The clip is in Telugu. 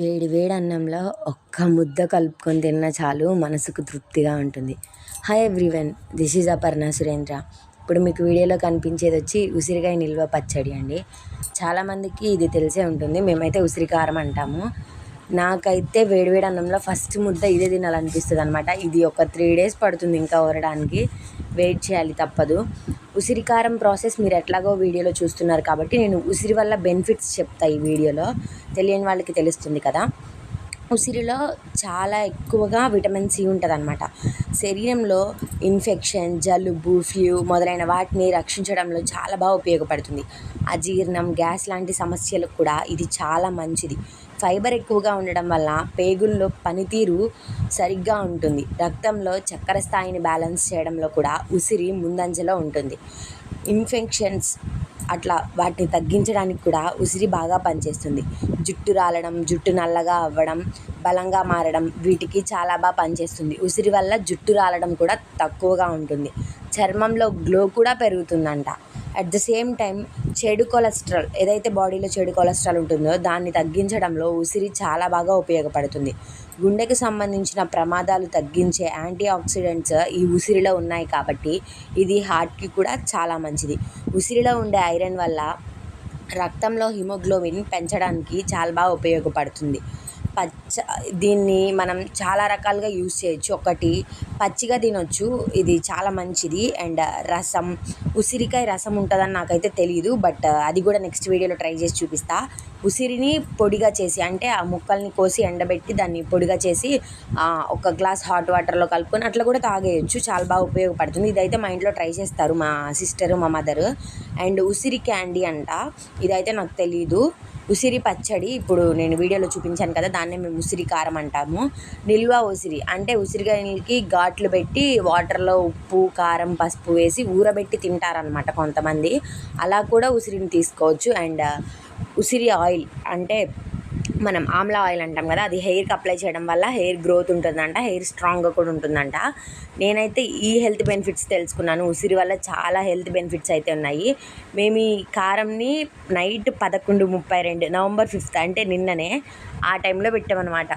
వేడి వేడి అన్నంలో ఒక్క ముద్ద కలుపుకొని తిన్నా చాలు మనసుకు తృప్తిగా ఉంటుంది. Hi everyone this is Aparna Surendra ఇప్పుడు మీకు వీడియోలో కనిపించేది వచ్చి ఉసిరికాయ నిల్వ పచ్చడి అండి. చాలామందికి ఇది తెలిసే ఉంటుంది. మేమైతే ఉసిరికారం అంటాము. నాకైతే వేడివేడి అన్నంలో ఫస్ట్ ముద్ద ఇదే తినాలనిపిస్తుంది అనమాట ఇది ఒక త్రీ డేస్ పడుతుంది ఇంకా ఊరడానికి. వెయిట్ చేయాలి తప్పదు. ఉసిరికారం ప్రాసెస్ మీరు ఎట్లాగో వీడియోలో చూస్తున్నారు కాబట్టి నేను ఉసిరి వల్ల బెనిఫిట్స్ చెప్తా ఈ వీడియోలో. తెలియని వాళ్ళకి తెలుస్తుంది కదా. ఉసిరిలో చాలా ఎక్కువగా విటమిన్ సి ఉంటుంది అనమాట శరీరంలో ఇన్ఫెక్షన్ జలుబు ఫ్లూ మొదలైన వాటిని రక్షించడంలో చాలా బాగా ఉపయోగపడుతుంది. అజీర్ణం గ్యాస్ లాంటి సమస్యలకు కూడా ఇది చాలా మంచిది. ఫైబర్ ఎక్కువగా ఉండడం వల్ల పేగుల్లో పనితీరు సరిగ్గా ఉంటుంది. రక్తంలో చక్కెర స్థాయిని బ్యాలెన్స్ చేయడంలో కూడా ఉసిరి ముందంజలో ఉంటుంది. ఇన్ఫెక్షన్స్ అట్లా వాటిని తగ్గించడానికి కూడా ఉసిరి బాగా పనిచేస్తుంది. జుట్టు రాలడం జుట్టు నల్లగా అవ్వడం బలంగా మారడం వీటికి చాలా బాగా పనిచేస్తుంది. ఉసిరి వల్ల జుట్టు రాలడం కూడా తక్కువగా ఉంటుంది. చర్మంలో గ్లో కూడా పెరుగుతుందంట. అట్ ద సేమ్ టైం చెడు కొలెస్ట్రాల్ ఏదైతే బాడీలో చెడు కొలెస్ట్రాల్ ఉంటుందో దాన్ని తగ్గించడంలో ఉసిరి చాలా బాగా ఉపయోగపడుతుంది. గుండెకి సంబంధించిన ప్రమాదాలు తగ్గించే యాంటీ ఆక్సిడెంట్స్ ఈ ఉసిరిలో ఉన్నాయి కాబట్టి ఇది హార్ట్కి కూడా చాలా మంచిది. ఉసిరిలో ఉండే ఐరన్ వల్ల రక్తంలో హిమోగ్లోబిన్ పెంచడానికి చాలా బాగా ఉపయోగపడుతుంది. పచ్చ దీన్ని మనం చాలా రకాలుగా యూస్ చేయొచ్చు. ఒకటి పచ్చిగా తినొచ్చు. ఇది చాలా మంచిది. అండ్ రసం ఉసిరికాయ రసం ఉంటుందని నాకైతే తెలియదు బట్ అది కూడా నెక్స్ట్ వీడియోలో ట్రై చేసి చూపిస్తా. ఉసిరిని పొడిగా చేసి అంటే ఆ ముక్కల్ని కోసి ఎండబెట్టి దాన్ని పొడిగా చేసి ఒక గ్లాస్ హాట్ వాటర్లో కలుపుకొని అట్లా కూడా తాగేయచ్చు. చాలా బాగా ఉపయోగపడుతుంది. ఇదైతే మా ఇంట్లో ట్రై చేస్తారు మా సిస్టర్ మా మదర్. అండ్ ఉసిరి క్యాండీ అంట. ఇదైతే నాకు తెలియదు ఉసిరి పచ్చడి ఇప్పుడు నేను వీడియోలో చూపించాను కదా దాన్నే మేము ఉసిరి కారం అంటాము. నిల్వ ఉసిరి అంటే ఉసిరికాయలకి ఘాట్లు పెట్టి వాటర్లో ఉప్పు కారం పసుపు వేసి ఊరబెట్టి తింటారనమాట కొంతమంది. అలా కూడా ఉసిరిని తీసుకోవచ్చు. అండ్ ఉసిరి ఆయిల్ అంటే మనం ఆమ్లా ఆయిల్ అంటాం కదా అది హెయిర్కి అప్లై చేయడం వల్ల హెయిర్ గ్రోత్ ఉంటుందంట హెయిర్ స్ట్రాంగ్గా కూడా ఉంటుందంట. నేనైతే ఈ హెల్త్ బెనిఫిట్స్ తెలుసుకున్నాను ఉసిరి వల్ల చాలా హెల్త్ బెనిఫిట్స్ అయితే ఉన్నాయి. మేము ఈ కారంని నైట్ పదకొండు ముప్పై రెండు నవంబర్ ఫిఫ్త్ అంటే నిన్ననే ఆ టైంలో పెట్టామన్నమాట.